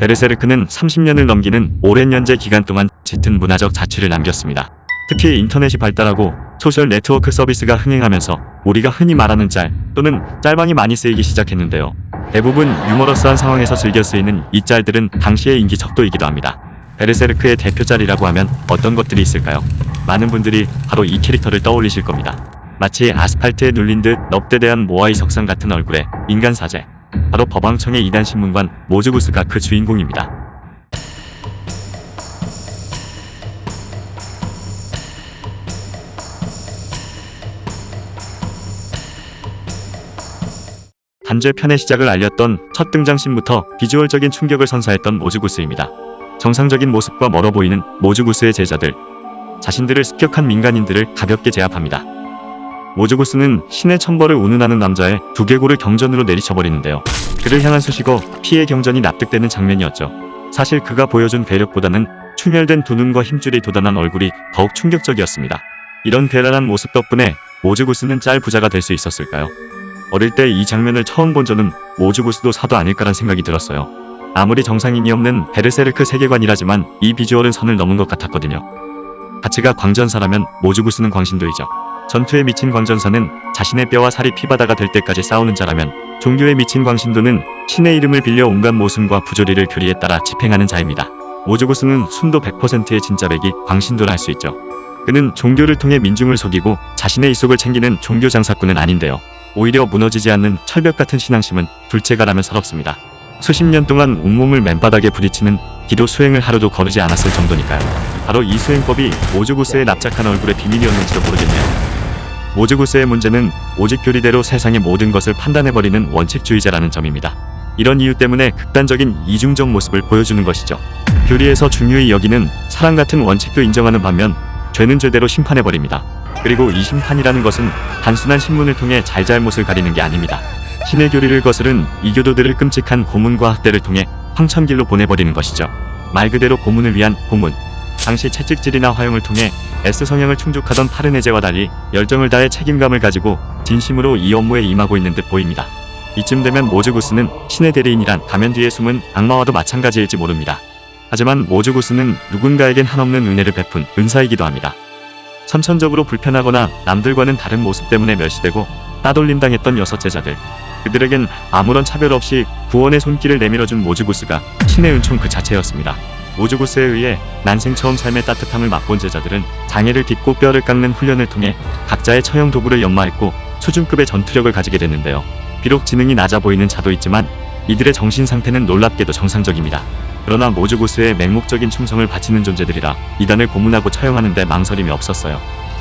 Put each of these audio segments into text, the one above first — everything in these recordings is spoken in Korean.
베르세르크는 30년을 넘기는 오랜 연재 기간 동안 짙은 문화적 자취를 남겼습니다. 특히 인터넷이 발달하고 소셜 네트워크 서비스가 흥행하면서 우리가 흔히 말하는 짤 또는 짤방이 많이 쓰이기 시작했는데요. 대부분 유머러스한 상황에서 즐겨 쓰이는 이 짤들은 당시의 인기 적도이기도 합니다. 베르세르크의 대표 짤이라고 하면 어떤 것들이 있을까요? 많은 분들이 바로 이 캐릭터를 떠올리실 겁니다. 마치 아스팔트에 눌린 듯 넙대대한 모아이 석상 같은 얼굴의 인간 사제. 바로 법왕청의 이단 신문관 모즈구스가 그 주인공입니다. 단죄 편의 시작을 알렸던 첫 등장신부터 비주얼적인 충격을 선사했던 모즈구스입니다. 정상적인 모습과 멀어 보이는 모즈구스의 제자들, 자신들을 습격한 민간인들을 가볍게 제압합니다. 모즈구스는 신의 천벌을 운운하는 남자의 두개골을 경전으로 내리쳐버리는데요. 그를 향한 수식어 피해 경전이 납득되는 장면이었죠. 사실 그가 보여준 괴력보다는 충혈된 두 눈과 힘줄이 돋아난 얼굴이 더욱 충격적이었습니다. 이런 괴랄한 모습 덕분에 모즈구스는 짤 부자가 될 수 있었을까요? 어릴 때 이 장면을 처음 본 저는 모즈구스도 사도 아닐까란 생각이 들었어요. 아무리 정상인이 없는 베르세르크 세계관이라지만 이 비주얼은 선을 넘은 것 같았거든요. 가치가 광전사라면 모즈구스는 광신도이죠. 전투에 미친 광전사는 자신의 뼈와 살이 피바다가 될 때까지 싸우는 자라면 종교에 미친 광신도는 신의 이름을 빌려 온갖 모순과 부조리를 교리에 따라 집행하는 자입니다. 모즈구스는 순도 100%의 진짜백이 광신도라 할 수 있죠. 그는 종교를 통해 민중을 속이고 자신의 이속을 챙기는 종교 장사꾼은 아닌데요. 오히려 무너지지 않는 철벽 같은 신앙심은 둘째가라면 서럽습니다. 수십 년 동안 온몸을 맨바닥에 부딪히는 기도 수행을 하루도 거르지 않았을 정도니까요. 바로 이 수행법이 모즈구스의 납작한 얼굴의 비밀이었는지도 모르겠네요. 모즈구스의 문제는 오직 교리대로 세상의 모든 것을 판단해버리는 원칙주의자라는 점입니다. 이런 이유 때문에 극단적인 이중적 모습을 보여주는 것이죠. 교리에서 중요히 여기는 사랑 같은 원칙도 인정하는 반면 죄는 죄대로 심판해버립니다. 그리고 이 심판이라는 것은 단순한 신문을 통해 잘잘못을 가리는 게 아닙니다. 신의 교리를 거스른 이교도들을 끔찍한 고문과 학대를 통해 황천길로 보내버리는 것이죠. 말 그대로 고문을 위한 고문. 당시 채찍질이나 화형을 통해 S 성향을 충족하던 파르네제와 달리 열정을 다해 책임감을 가지고 진심으로 이 업무에 임하고 있는 듯 보입니다. 이쯤 되면 모즈구스는 신의 대리인이란 가면 뒤에 숨은 악마와도 마찬가지일지 모릅니다. 하지만 모즈구스는 누군가에겐 한없는 은혜를 베푼 은사이기도 합니다. 선천적으로 불편하거나 남들과는 다른 모습 때문에 멸시되고 따돌림 당했던 여섯 제자들. 그들에겐 아무런 차별 없이 구원의 손길을 내밀어준 모즈구스가 신의 은총 그 자체였습니다. 모즈구스에 의해 난생 처음 삶의 따뜻함을 맛본 제자들은 장애를 딛고 뼈를 깎는 훈련을 통해 각자의 처형 도구를 연마했고 수준급의 전투력을 가지게 됐는데요. 비록 지능이 낮아 보이는 자도 있지만 이들의 정신 상태는 놀랍게도 정상적입니다. 그러나 모즈구스의 맹목적인 충성을 바치는 존재들이라 이단을 고문하고 처형하는데 망설임이 없었어요.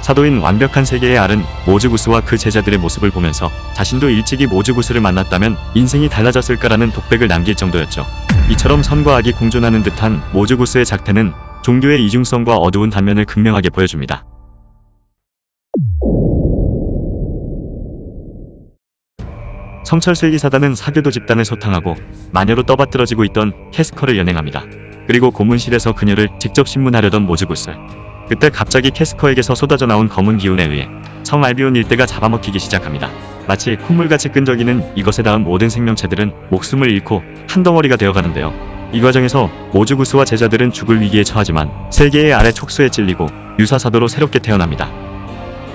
사도인 완벽한 세계의 알은 모즈구스와 그 제자들의 모습을 보면서 자신도 일찍이 모즈구스를 만났다면 인생이 달라졌을까라는 독백을 남길 정도였죠. 이처럼 선과 악이 공존하는 듯한 모즈구스의 작태는 종교의 이중성과 어두운 단면을 극명하게 보여줍니다. 성철슬기 사단은 사교도 집단을 소탕하고 마녀로 떠받들어지고 있던 캐스커를 연행합니다. 그리고 고문실에서 그녀를 직접 신문하려던 모즈구스. 그때 갑자기 캐스커에게서 쏟아져 나온 검은 기운에 의해 성 알비온 일대가 잡아먹히기 시작합니다. 마치 콧물같이 끈적이는 이것에 닿은 모든 생명체들은 목숨을 잃고 한 덩어리가 되어가는데요. 이 과정에서 모즈구스와 제자들은 죽을 위기에 처하지만 세계의 아래 촉수에 찔리고 유사사도로 새롭게 태어납니다.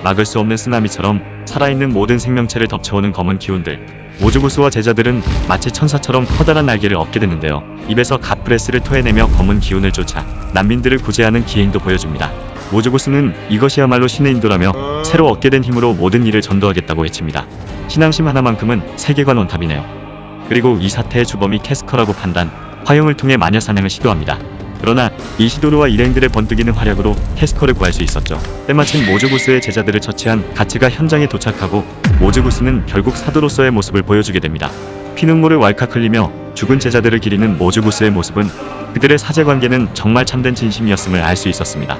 막을 수 없는 쓰나미처럼 살아있는 모든 생명체를 덮쳐오는 검은 기운들. 모즈구스와 제자들은 마치 천사처럼 커다란 날개를 얻게 되는데요. 입에서 갓브레스를 토해내며 검은 기운을 쫓아 난민들을 구제하는 기행도 보여줍니다. 모즈구스는 이것이야말로 신의 인도라며 새로 얻게 된 힘으로 모든 일을 전도하겠다고 외칩니다. 신앙심 하나만큼은 세계관 원탑이네요. 그리고 이 사태의 주범이 캐스커라고 판단, 화형을 통해 마녀 사냥을 시도합니다. 그러나 이 시도로와 일행들의 번뜩이는 활약으로 캐스커를 구할 수 있었죠. 때마침 모즈구스의 제자들을 처치한 가츠가 현장에 도착하고 모즈구스는 결국 사도로서의 모습을 보여주게 됩니다. 피눈물을 왈칵 흘리며 죽은 제자들을 기리는 모즈구스의 모습은 그들의 사제관계는 정말 참된 진심이었음을 알 수 있었습니다.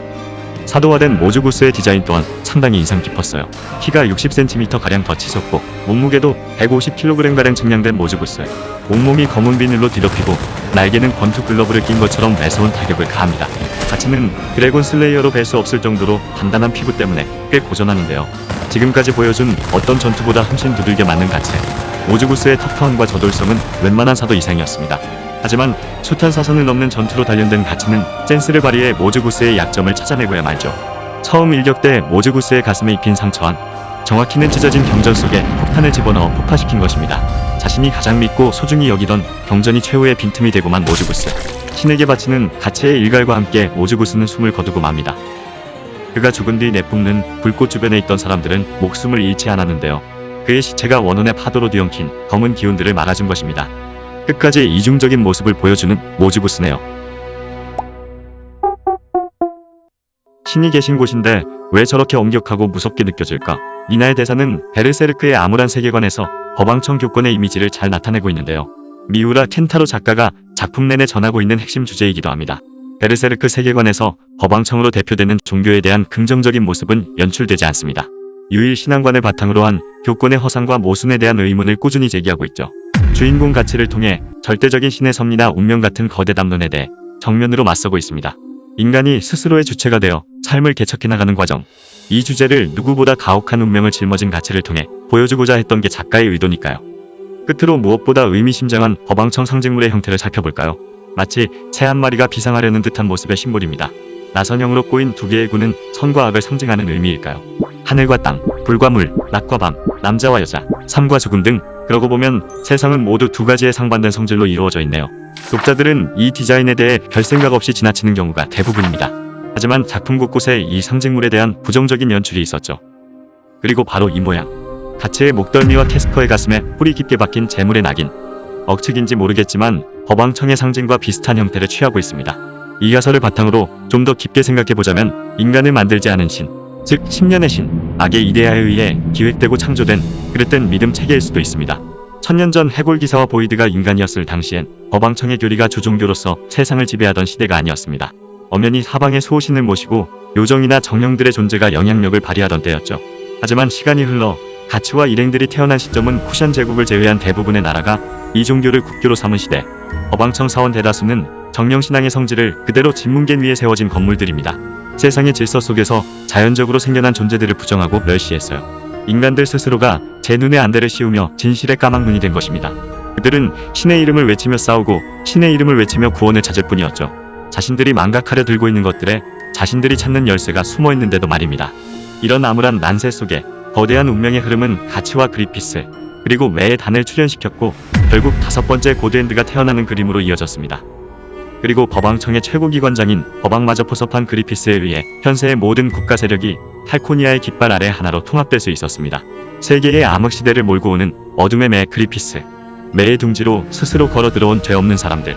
사도화된 모즈구스의 디자인 또한 상당히 인상 깊었어요. 키가 60cm 더 치솟고 몸무게도 150kg가량 증량된 모즈구스. 온몸이 검은 비늘로 뒤덮이고 날개는 권투 글러브를 낀 것처럼 매서운 타격을 가합니다. 가치는 드래곤 슬레이어로 뵐 수 없을 정도로 단단한 피부 때문에 꽤 고전하는데요. 지금까지 보여준 어떤 전투보다 훨씬 두들겨 맞는 가치. 모주구스의 터프함과 저돌성은 웬만한 사도 이상이었습니다. 하지만 숱한 사선을 넘는 전투로 단련된 가치는 센스를 발휘해 모주구스의 약점을 찾아내고야 말죠. 처음 일격 때 모주구스의 가슴에 입힌 상처한 정확히는 찢어진 경전 속에 폭탄을 집어넣어 폭파시킨 것입니다. 자신이 가장 믿고 소중히 여기던 경전이 최후의 빈틈이 되고만 모주구스. 신에게 바치는 가치의 일갈과 함께 모주구스는 숨을 거두고 맙니다. 그가 죽은 뒤 내뿜는 불꽃 주변에 있던 사람들은 목숨을 잃지 않았는데요. 그의 시체가 원혼의 파도로 뒤엉킨 검은 기운들을 막아준 것입니다. 끝까지 이중적인 모습을 보여주는 모주구스네요. 신이 계신 곳인데 왜 저렇게 엄격하고 무섭게 느껴질까? 이나의 대사는 베르세르크의 암울한 세계관에서 법왕청 교권의 이미지를 잘 나타내고 있는데요. 미우라 켄타로 작가가 작품 내내 전하고 있는 핵심 주제이기도 합니다. 베르세르크 세계관에서 법왕청으로 대표되는 종교에 대한 긍정적인 모습은 연출되지 않습니다. 유일 신앙관을 바탕으로 한 교권의 허상과 모순에 대한 의문을 꾸준히 제기하고 있죠. 주인공 가치를 통해 절대적인 신의 섭리나 운명 같은 거대 담론에 대해 정면으로 맞서고 있습니다. 인간이 스스로의 주체가 되어 삶을 개척해 나가는 과정. 이 주제를 누구보다 가혹한 운명을 짊어진 가치를 통해 보여주고자 했던 게 작가의 의도니까요. 끝으로 무엇보다 의미심장한 법왕청 상징물의 형태를 살펴볼까요? 마치 새 한 마리가 비상하려는 듯한 모습의 심볼입니다. 나선형으로 꼬인 두 개의 구는 선과 악을 상징하는 의미일까요? 하늘과 땅, 불과 물, 낮과 밤, 남자와 여자, 삶과 죽음 등 그러고 보면 세상은 모두 두 가지의 상반된 성질로 이루어져 있네요. 독자들은 이 디자인에 대해 별 생각 없이 지나치는 경우가 대부분입니다. 하지만 작품 곳곳에 이 상징물에 대한 부정적인 연출이 있었죠. 그리고 바로 이 모양. 가치의 목덜미와 캐스퍼의 가슴에 뿌리 깊게 박힌 재물의 낙인. 억측인지 모르겠지만 법왕청의 상징과 비슷한 형태를 취하고 있습니다. 이 가설을 바탕으로 좀 더 깊게 생각해보자면 인간을 만들지 않은 신, 즉 10년의 신, 악의 이데아에 의해 기획되고 창조된 그릇된 믿음 체계일 수도 있습니다. 천년 전 해골 기사와 보이드가 인간이었을 당시엔 법왕청의 교리가 주종교로서 세상을 지배하던 시대가 아니었습니다. 엄연히 사방의 수호신을 모시고 요정이나 정령들의 존재가 영향력을 발휘하던 때였죠. 하지만 시간이 흘러 가치와 일행들이 태어난 시점은 쿠션 제국을 제외한 대부분의 나라가 이 종교를 국교로 삼은 시대. 법왕청 사원 대다수는 정령신앙의 성질을 그대로 진문계 위에 세워진 건물들입니다. 세상의 질서 속에서 자연적으로 생겨난 존재들을 부정하고 멸시했어요. 인간들 스스로가 제 눈에 안대를 씌우며 진실의 까막눈이 된 것입니다. 그들은 신의 이름을 외치며 싸우고 신의 이름을 외치며 구원을 찾을 뿐이었죠. 자신들이 망각하려 들고 있는 것들에 자신들이 찾는 열쇠가 숨어 있는데도 말입니다. 이런 암울한 난세 속에 거대한 운명의 흐름은 가치와 그리피스 그리고 매의 단을 출현시켰고 결국 다섯 번째 고드엔드가 태어나는 그림으로 이어졌습니다. 그리고 법왕청의 최고 기관장인 법왕마저 포섭한 그리피스에 의해 현세의 모든 국가 세력이 탈코니아의 깃발 아래 하나로 통합될 수 있었습니다. 세계의 암흑 시대를 몰고 오는 어둠의 매 그리피스. 매의 둥지로 스스로 걸어 들어온 죄 없는 사람들.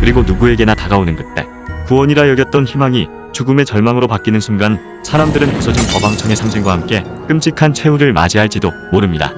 그리고 누구에게나 다가오는 그때 구원이라 여겼던 희망이 죽음의 절망으로 바뀌는 순간 사람들은 부서진 법왕청의 상징과 함께 끔찍한 최후를 맞이할지도 모릅니다.